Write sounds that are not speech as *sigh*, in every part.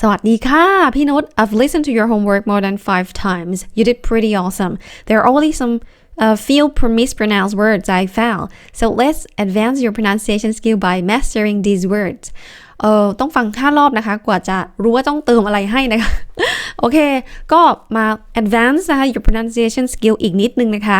สวัสดีค่ะ พี่นุช I've listened to your homework more than five times. You did pretty awesome. There are only some uh, few mispronounced words I found. So let's advance your pronunciation skill by mastering these words. เออต้องฟังห้ารอบนะคะ กว่าจะรู้ว่าต้องเติมอะไรให้นะคะ โอเค ก็มา advance นะคะ your pronunciation skill อีกนิดนึงนะคะ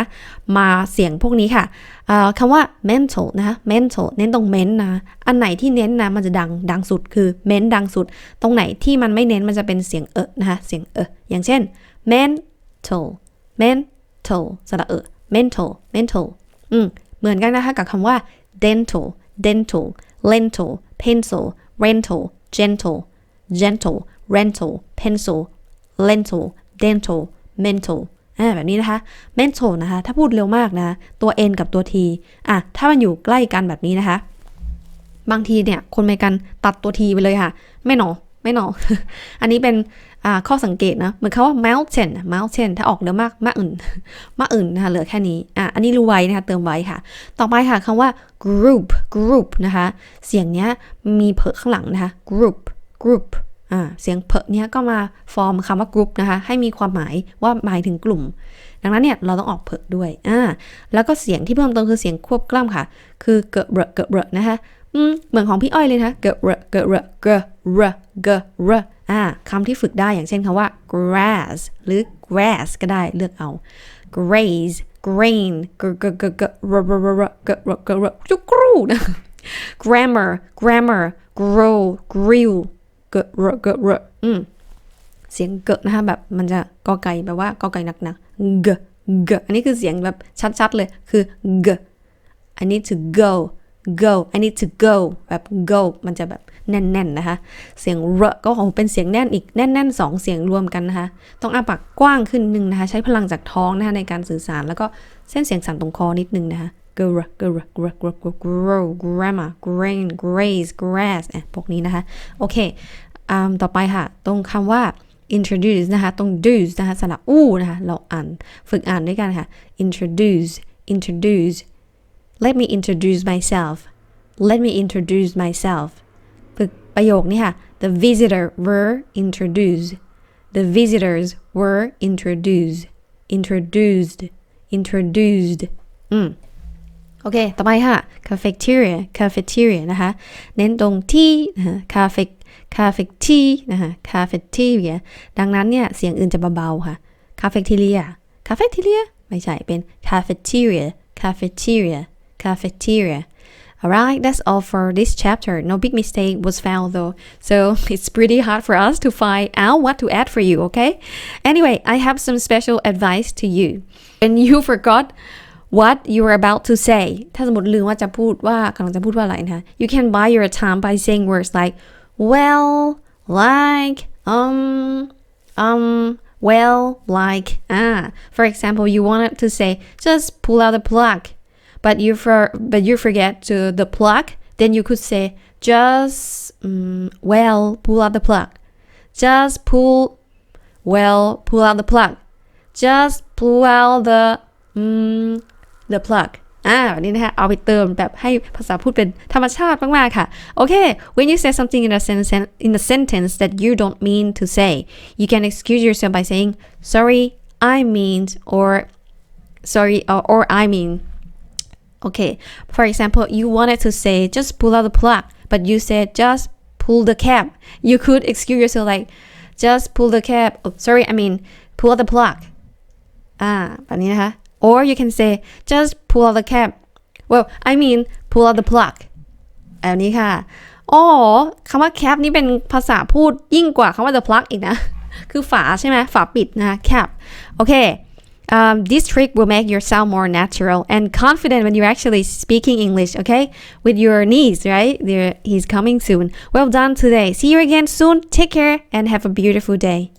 มาเสียงพวกนี้ค่ะเอ่อคำว่า mental นะคะ mental เน้นตรง ment นะ อันไหนที่เน้นนะ มันจะดัง ดังสุดคือ ment ดังสุด ตรงไหนที่มันไม่เน้นมันจะเป็นเสียงเอะนะคะ เสียงเอะอย่างเช่น mental mental สระเอะ mental mental อืมเหมือนกันนะคะกับคำว่า dental dental lental pencil rental gentle gentle rental pencil lentil dental mental อ่าแบบนี้นะคะ mental นะคะ ถ้าพูดเร็วมากนะ ตัว n กับตัว t อะ ถ้ามันอยู่ใกล้กันแบบนี้นะคะ บางทีเนี่ย คนเมกันตัดตัว t ไปเลยค่ะ ไม่หนอ ไม่หนออันนี้เป็นข้อสังเกตนะ เหมือนคำว่า mountain mountain ถ้าออกเร็วมากมากอื่นมากอื่นนะคะเหลือแค่นี้ อะ อันนี้รู้ไว้นะคะ เติมไว้ค่ะ ต่อไปค่ะคำว่า group group นะคะ เสียงเนี้ยมีเพอข้างหลังนะคะ group group อ่า เสียงเพอเนี้ยก็มาฟอร์มคำว่า group นะคะ ให้มีความหมายว่าหมายถึงกลุ่ม ดังนั้นเนี่ยเราต้องออกเพอด้วย อ่า แล้วก็เสียงที่เพิ่มเติมคือเสียงควบกล้ำค่ะ คือเกะเบะเกะเบะนะคะ เหมือนของพี่อ้อยเลยนะคะเกะเบะเกะเบะเกะเบะเกะเบะอ่าคำที่ฝึกได้อย่างเช่นคำว่า grass หรือ grass ก็ได้เลือกเอา graze grain กะกะกะกะระระระระกระกระจุกรูนะ grammar grammar grow grew เกะระกะระอืมเสียงเกะนะคะแบบมันจะกอไก่แบบว่ากอไก่หนักๆเกะเกะอันนี้คือเสียงแบบชัดๆเลยคือเกะ I need to go go I need to go แบบ go มันจะแบบแน่นๆนะคะ เสียงรก็ของเป็นเสียงแน่นอีกแน่นๆสองเสียงรวมกันนะคะ ต้องอ้าปากกว้างขึ้นนึงนะคะ ใช้พลังจากท้องนะคะในการสื่อสารแล้วก็เส้นเสียงสั่นตรงคอนิดนึงนะคะ go go go go go grow grammar grain graze grass อะพวกนี้นะคะ โอเคต่อไปค่ะ ตรงคำว่า introduce นะคะ ตรง do นะคะสระอู้นะคะ เราอ่าน ฝึกอ่านด้วยกันค่ะ introduce introduce let me introduce myself let me introduce myself ฝึกประโยคนี้ค่ะ the visitor were introduced the visitors were introduced introduced introduced อืม โอเค ต่อไปค่ะ cafeteria cafeteria นะคะ เน้นตรงที่นะคะ cafe cafe นะคะ cafeteria ดังนั้นเนี่ย เสียงอื่นจะเบาๆค่ะ cafeteria cafeteria ไม่ใช่ เป็น cafeteria cafeteria cafeteria. Alright, that's all for this chapter. No big mistake was found though. So *laughs* it's pretty hard for us to find out what to add for you, okay? Anyway, I have some special advice to you. And *laughs* you forgot what you were about to say you can buy your time by saying words like well like um um well like ah for example you wanted to say just pull out the plug but you for but you forget to the plug then you could say just um, well pull out the plug just pull well pull out the plug just pull out the um, the plug อ่าแบบนี้นะคะ เอาไปเติมแบบให้ภาษาพูดเป็นธรรมชาติมากๆค่ะ โอเค when you say something in a sentence in a sentence that you don't mean to say you can excuse yourself by saying sorry I mean or sorry or, or I mean okay for example you wanted to say just pull out the plug but you said just pull the cap you could excuse yourself like just pull the cap oh, sorry I mean pull out the plug อ่าแบบนี้นะคะ or you can say just pull out the cap well I mean pull out the plug แบบนี้ค่ะอ๋อคำว่า cap นี่เป็นภาษาพูดยิ่งกว่าคำว่า the plug อีกนะ คือฝาใช่ไหมฝาปิดนะ cap โอเค um, this trick will make your sound more natural and confident when you're actually speaking English, okay? With your niece, right? There, he's coming soon. Well done today. See you again soon. Take care and have a beautiful day.